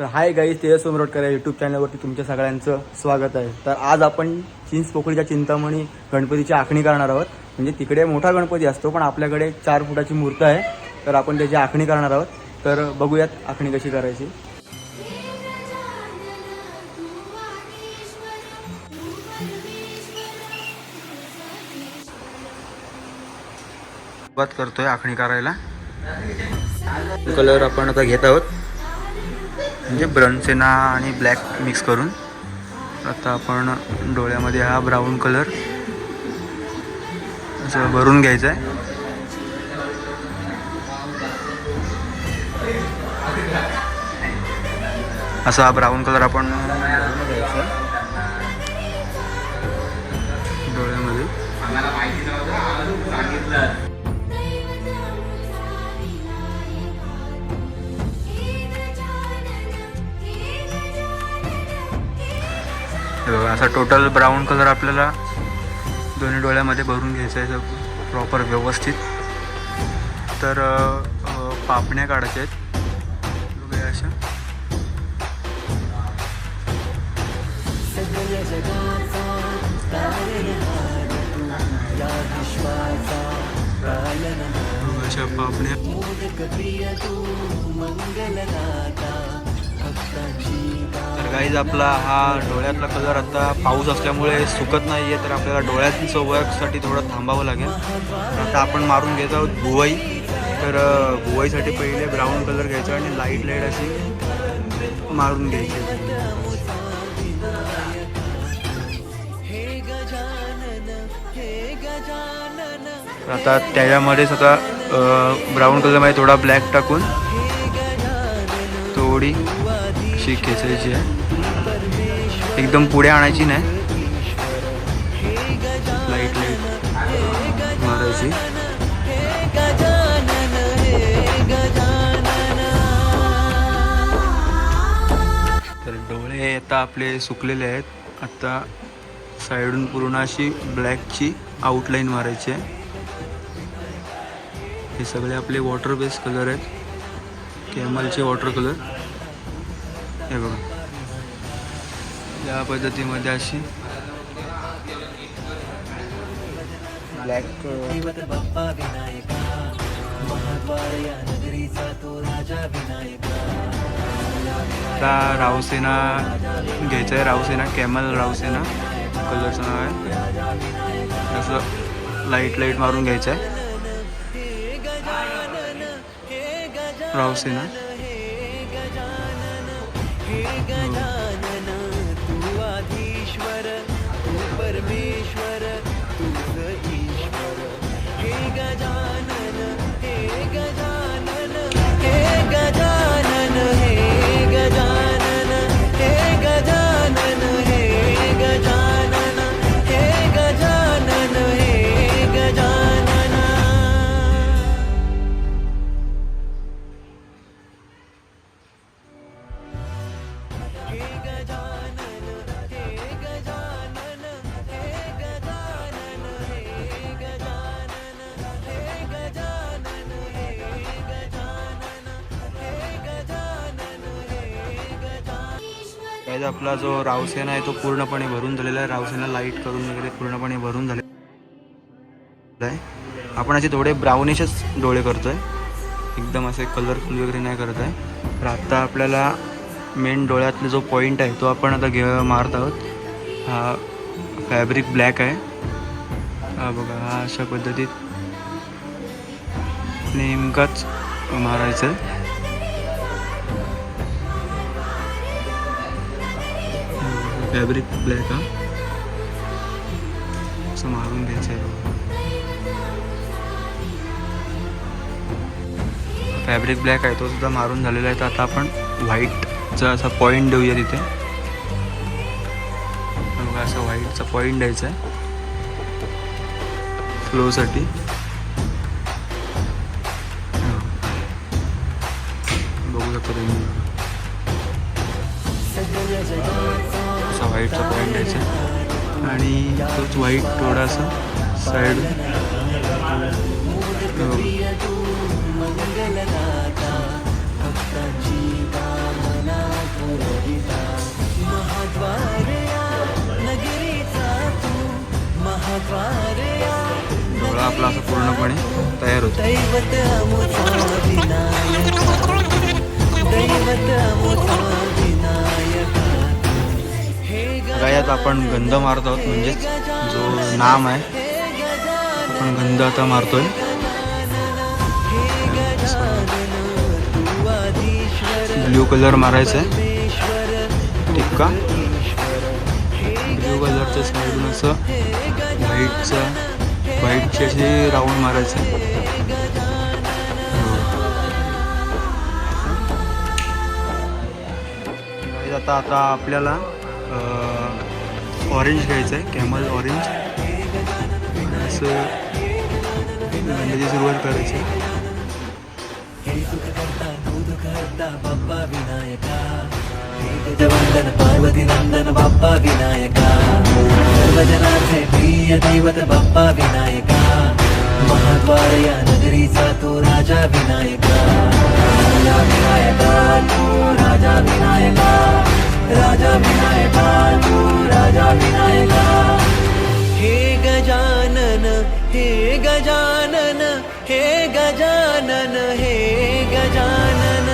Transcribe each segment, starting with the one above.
तर हाय गाई तेजस उमरोडकर या यूट्यूब चॅनलवरती तुमच्या सगळ्यांचं स्वागत आहे. तर आज आपण चिंच पोकळीच्या चिंतामणी गणपतीची आखणी करणार आहोत. म्हणजे तिकडे मोठा गणपती असतो पण आपल्याकडे चार फुटाची मूर्त आहे. तर आपण त्याची आखणी करणार आहोत. तर बघूयात आखणी कशी करायची. सुरुवात करतोय आखणी करायला. कलर आपण आता घेत आहोत. म्हणजे ब्रनसेना आणि ब्लॅक मिक्स करून. आता आपण डोळ्यामध्ये हा ब्राऊन कलर असं भरून घ्यायचा आहे असा हा ब्राऊन कलर आपण घ्यायचा असा टोटल ब्राऊन कलर आपल्याला दोन्ही डोळ्यामध्ये भरून घ्यायचा आहे प्रॉपर व्यवस्थित. तर पापण्या काढायच्या आहेत. बघूया अशा. अशा पापण्या. गाईज आपला हा डोळ्यातला कलर आता पाऊस असल्यामुळे सुकत नाही आहे तर आपल्याला डोळ्याचं वर्कसाठी थोडं थांबावं लागेल. तर आता आपण मारून घेत आहोत भुवई तर भुवईसाठी पहिले ब्राऊन कलर घ्यायचा आणि लाइट लाइट अशी मारून घ्यायची. आता त्याच्यामध्येच आता ब्राऊन कलरमध्ये थोडा ब्लॅक टाकून थोडी अशी खेचायची आहे. एकदम पुढे आणायची नाही. लाइट लाइट मारायची तर डोळे आता आपले सुकलेले आहेत. आता साईडून पूर्ण अशी ब्लॅकची आउटलाईन मारायची आहे. हे सगळे आपले वॉटर बेस कलर आहेत. कॅमलचे वॉटर कलर हे बघा. या पद्धतीमध्ये अशी. ब्लॅक रावसेना घ्यायचं आहे रावसेना कॅमल रावसेना. कलरचं नाव आहे. असं लाइट लाइट मारून घ्यायचं आहे रावसेना. गया गजानन आपला जो रावसेना आहे तो पूर्णपणे भरून झालेला आहे. रावसेना लाइट करून वगैरे पूर्णपणे भरून झालेला आहे. आपण असे थोडे ब्राउनिशच डोळे करतोय. एकदम असे कलरफुल वगैरे नाही करत आहे. तर आत्ता आपल्याला मेन डोळ्यातला जो पॉईंट आहे तो आपण आता घे मारत आहोत. हा फॅब्रिक ब्लॅक आहे. हा बघा हा अशा पद्धतीत नेमकाच मारायचं फॅब्रिक ब्लॅक हा. असं मारून घ्यायचं आहे. फॅब्रिक ब्लॅक आहे तो सुद्धा मारून झालेला आहे. तर आता आपण व्हाईटचा असा पॉईंट देऊया तिथे. बघा असं व्हाईटचा पॉईंट द्यायचा आहे. फ्लोसाठी बघू शकतो तुम्ही. व्हाईटचा पॉईंट द्यायचा आणि तोच व्हाईट थोडासा साईड डोळा आपला असा पूर्णपणे तयार होतो. हे आपण गंध मारत आहोत म्हणजेच जो नाम आहे आपण गंध आता मारतोय. ब्ल्यू कलर मारायचा आहे. टिक्का ब्ल्यू कलरच्या साईडून असं व्हाईटचं व्हाईटचे असे राऊंड मारायचं आहे. हो. आता आता आपल्याला ऑरेंज घ्यायचं आहे कॅमल ऑरेंज असं गंधाची सुरुवात करायची. वंदन करता बाप्पा विनायका हे पार्वती नंदन बाप्पा विनायका सर्वजनाचे प्रिय दैवत बाप्पा विनायका महाद्वार या नगरीचा तो राजा विनायका राजा विनायका तो राजा विनायका राजा विनायका तू राजा विनायका हे गजानन हे गजानन हे गजानन हे गजानन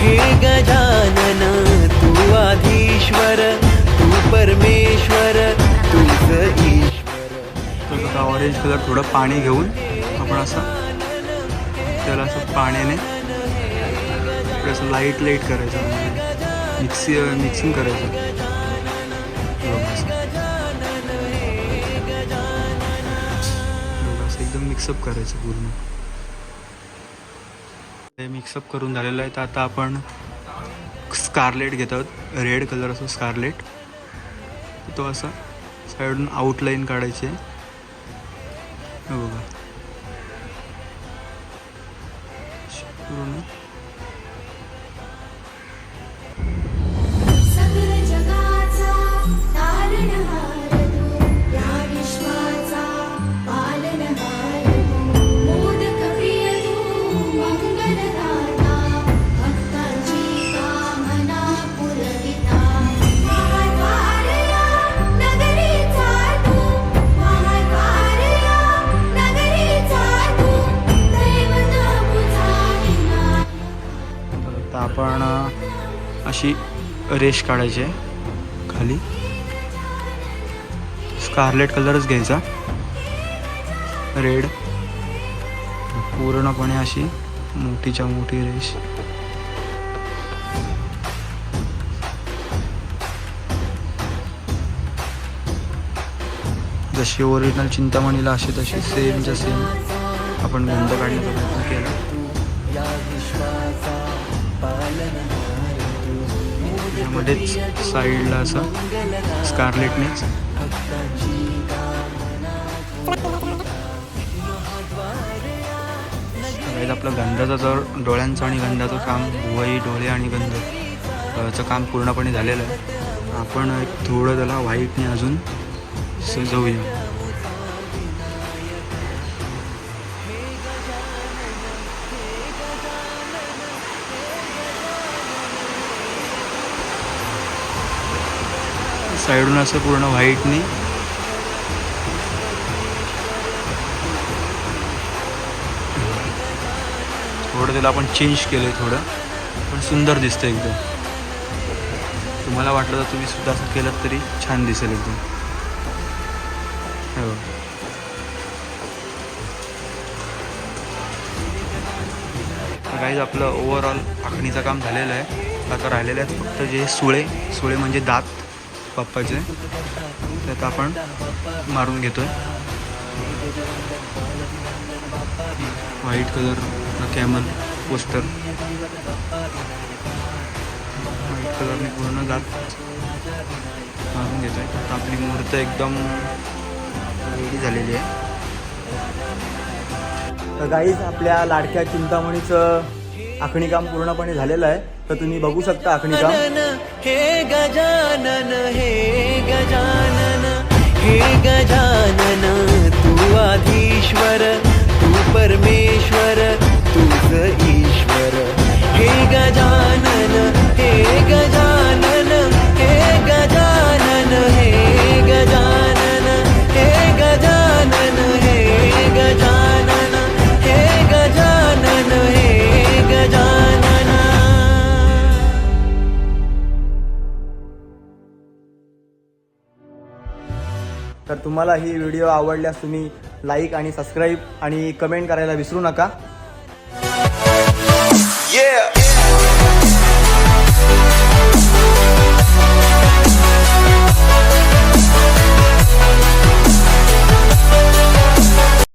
हे गजानन तू आधीश्वर तू परमेश्वर तूच ईश्वर. तर ऑरेंज कलर थोडं पाणी घेऊन आपण असं त्याला असं पाण्याने असं लाइट लाइट करायचं. मिक्सी मिक्सिंग करायचं. एकदम मिक्सअप करायचं पूर्ण. ते मिक्सअप करून झालेलं आहे. तर आता आपण स्कारलेट घेत आहोत. रेड कलर असो स्कारलेट तो असा साईडून आउटलाईन काढायची आहे. बघा. पूर्ण. अशी रेश काढायची आहे. खाली. स्कारलेट कलरच घ्यायचा. रेड. पूर्णपणे अशी मोठीच्या मोठी रेश जशी ओरिजिनल चिंतामणीला अशी तशी सेमच्या सेम आपण गंध काढण्याचा प्रयत्न केला. मध्येच साईडला असं स्कारलेटनेच आपलं गंधाचा जर डोळ्यांचं आणि गंधाचं काम वही डोळे आणि गंध चं काम पूर्णपणे झालेलं आहे. आपण एक थोडं त्याला व्हाईटने अजून सजवूया. साईडून असं पूर्ण व्हाईटनी. थोडं त्याला आपण चेंज केलं आहे थोडं. पण सुंदर दिसतं एकदम. तुम्हाला वाटलं तर तुम्ही सुद्धा असं केलं तरी छान दिसेल एकदम. हो. काही आपलं ओव्हरऑल आखणीचं काम झालेलं आहे. आता राहिलेलं आहेत फक्त जे सुळे. सुळे म्हणजे दात. पप्पाचे. ते आता आपण मारून घेतोय. White colour camel poster white कलरने पूर्ण जात मारून घेतोय. आता आपली मूर्त एकदम रेडी झालेली आहे. तर गाईज आपल्या लाडक्या चिंतामणीचं आखणी काम पूर्णपणे झालेलं आहे तर तुम्ही बघू शकता आखणी काम. हे गजानन हे गजानन हे गजानन तू आधीश्वर तू परमेश्वर तूच ईश्वर. हे गजानन तर तुम्हाला ही व्हिडिओ आवडल्यास तुम्ही लाईक आणि सबस्क्राईब आणि कमेंट करायला विसरू नका Yeah.